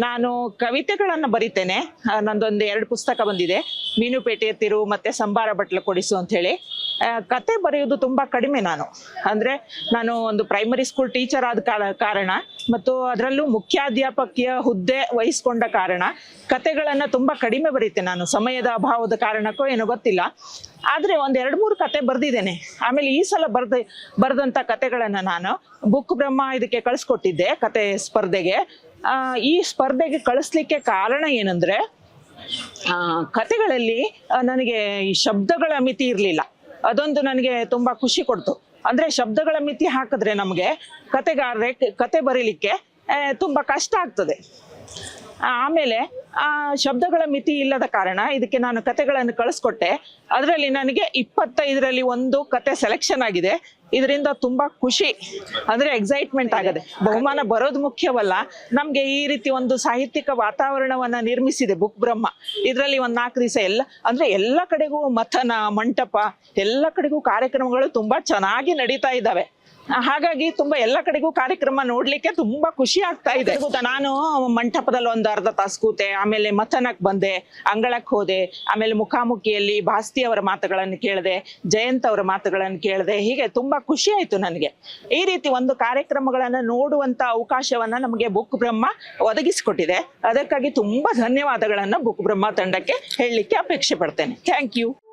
ನಾನು ಕವಿತೆಗಳನ್ನು ಬರಿತೇನೆ. ನಂದೊಂದು ಎರಡು ಪುಸ್ತಕ ಬಂದಿದೆ. ಮೀನುಪೇಟೆಯ ತಿರು ಮತ್ತೆ ಸಂಬಾರ ಬಟ್ಲ ಕೊಡಿಸು ಅಂತ ಹೇಳಿ. ಕತೆ ಬರೆಯೋದು ತುಂಬಾ ಕಡಿಮೆ ನಾನು. ಅಂದ್ರೆ ನಾನು ಒಂದು ಪ್ರೈಮರಿ ಸ್ಕೂಲ್ ಟೀಚರ್ ಆದ ಕಾರಣ ಮತ್ತು ಅದರಲ್ಲೂ ಮುಖ್ಯಾಧ್ಯಾಪಕಿಯ ಹುದ್ದೆ ವಹಿಸ್ಕೊಂಡ ಕಾರಣ ಕತೆಗಳನ್ನ ತುಂಬಾ ಕಡಿಮೆ ಬರೀತೇನೆ ನಾನು. ಸಮಯದ ಅಭಾವದ ಕಾರಣಕ್ಕೋ ಏನೋ ಗೊತ್ತಿಲ್ಲ. ಆದ್ರೆ ಒಂದ್ ಎರಡು ಮೂರು ಕತೆ ಬರ್ದಿದ್ದೇನೆ. ಆಮೇಲೆ ಈ ಸಲ ಬರ್ದ, ಬರೆದಂತ ಕತೆಗಳನ್ನ ನಾನು ಬುಕ್ ಬ್ರಹ್ಮ ಇದಕ್ಕೆ ಕಳಿಸ್ಕೊಟ್ಟಿದ್ದೆ ಕತೆ ಸ್ಪರ್ಧೆಗೆ. ಈ ಸ್ಪರ್ಧೆಗೆ ಕಳಿಸ್ಲಿಕ್ಕೆ ಕಾರಣ ಏನಂದ್ರೆ ಕತೆಗಳಲ್ಲಿ ನನಗೆ ಈ ಶಬ್ದಗಳ ಮಿತಿ ಇರಲಿಲ್ಲ. ಅದೊಂದು ನನಗೆ ತುಂಬಾ ಖುಷಿ ಕೊಡ್ತು. ಅಂದ್ರೆ ಶಬ್ದಗಳ ಮಿತಿ ಹಾಕಿದ್ರೆ ನಮಗೆ ಕತೆಗಾರರೇ ಕತೆ ಬರೀಲಿಕ್ಕೆ ತುಂಬಾ ಕಷ್ಟ ಆಗ್ತದೆ. ಆಮೇಲೆ ಆ ಶಬ್ದಗಳ ಮಿತಿ ಇಲ್ಲದ ಕಾರಣ ಇದಕ್ಕೆ ನಾನು ಕತೆಗಳನ್ನು ಕಳಿಸ್ಕೊಟ್ಟೆ. ಅದರಲ್ಲಿ ನನಗೆ ಇಪ್ಪತ್ತೈದರಲ್ಲಿ ಒಂದು ಕತೆ ಸೆಲೆಕ್ಷನ್ ಆಗಿದೆ. ಇದರಿಂದ ತುಂಬಾ ಖುಷಿ. ಅಂದ್ರೆ ಎಕ್ಸೈಟ್ಮೆಂಟ್ ಆಗದೆ. ಬಹುಮಾನ ಬರೋದು ಮುಖ್ಯವಲ್ಲ. ನಮ್ಗೆ ಈ ರೀತಿ ಒಂದು ಸಾಹಿತ್ಯಿಕ ವಾತಾವರಣವನ್ನ ನಿರ್ಮಿಸಿದೆ ಬುಕ್ ಬ್ರಹ್ಮ. ಇದರಲ್ಲಿ ಒಂದ್ ನಾಲ್ಕು ದಿವಸ ಎಲ್ಲ, ಅಂದ್ರೆ ಎಲ್ಲ ಕಡೆಗೂ ಮಥನ, ಮಂಟಪ, ಎಲ್ಲ ಕಡೆಗೂ ಕಾರ್ಯಕ್ರಮಗಳು ತುಂಬಾ ಚೆನ್ನಾಗಿ ನಡೀತಾ ಇದ್ದಾವೆ. ಹಾಗಾಗಿ ತುಂಬಾ ಎಲ್ಲ ಕಡೆಗೂ ಕಾರ್ಯಕ್ರಮ ನೋಡ್ಲಿಕ್ಕೆ ತುಂಬಾ ಖುಷಿ ಆಗ್ತಾ ಇದೆ. ನಾನು ಮಂಟಪದಲ್ಲಿ ಒಂದು ಅರ್ಧ ತಾಸು ಕೂತೆ ಆಮೇಲೆ ಮಥನಕ್ ಬಂದೆ ಅಂಗಳಕ್ಕೆ ಹೋದೆ ಆಮೇಲೆ ಮುಖಾಮುಖಿಯಲ್ಲಿ ಭಾಸ್ತಿ ಅವರ ಮಾತುಗಳನ್ನು ಕೇಳಿದೆ ಜಯಂತ್ ಅವರ ಮಾತುಗಳನ್ನು ಕೇಳಿದೆ ಹೀಗೆ ತುಂಬಾ ಖುಷಿ ಆಯ್ತು ನನಗೆ. ಈ ರೀತಿ ಒಂದು ಕಾರ್ಯಕ್ರಮಗಳನ್ನ ನೋಡುವಂತ ಅವಕಾಶವನ್ನ ನಮಗೆ ಬುಕ್ ಬ್ರಹ್ಮ ಒದಗಿಸಿಕೊಟ್ಟಿದೆ. ಅದಕ್ಕಾಗಿ ತುಂಬಾ ಧನ್ಯವಾದಗಳನ್ನ ಬುಕ್ ಬ್ರಹ್ಮ ತಂಡಕ್ಕೆ ಹೇಳಲಿಕ್ಕೆ ಅಪೇಕ್ಷೆ ಪಡ್ತೇನೆ. Thank you.